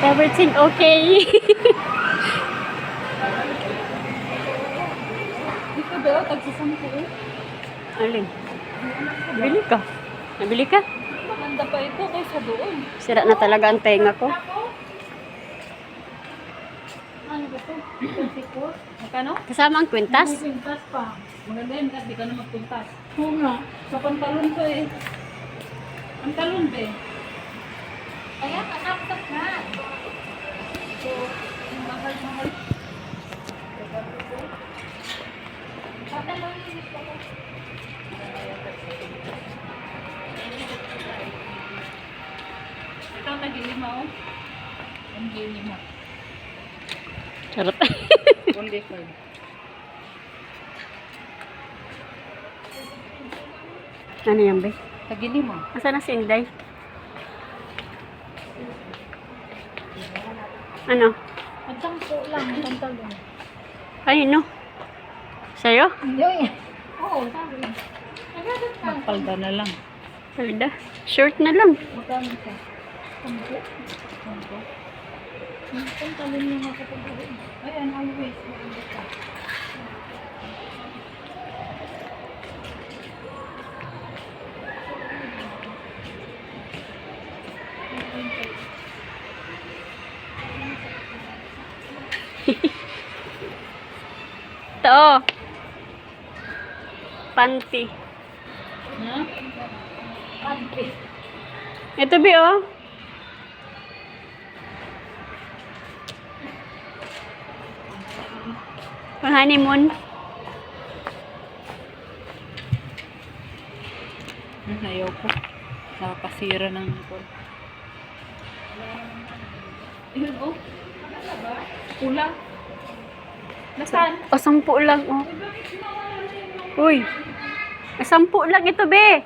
Everything okay. Dito daw, tagsasampu. Alin? Nabili ka? Nabili ka? Maganda pa ito kaysa doon. Sira na talaga ang tenga ko. Ano ba ito? 24? Magkano? Kasama ang kwintas? Pintas pa. Maganda yun kasi di ka na magpintas. Oo nga. Sa pantalon ko eh. Pantalon ba eh? Kaya kasapsap na. Ito, tagilima oh. Ang gilima. Charot. Only five. ano yan, be? Tagilima. Asa na si Inday? Ano? At po lang, pantalon. Kanino? Sa'yo? Yoy. Oo, sabi. Magpalda na lang. Salda. Short na lang. Magkano ka? Sampo. Ang pantalon niya nga kapag gawin. Ayan, always. Maganda ka. Ito. oh. Panty. Ha? Panty. Ito, be, oh. Pang honeymoon. Ayaw ko. Nakakasira ng ipon. Yun, oh. Kulang. Nasaan? O, sampu lang, oh. Uy. Sampu lang ito, be.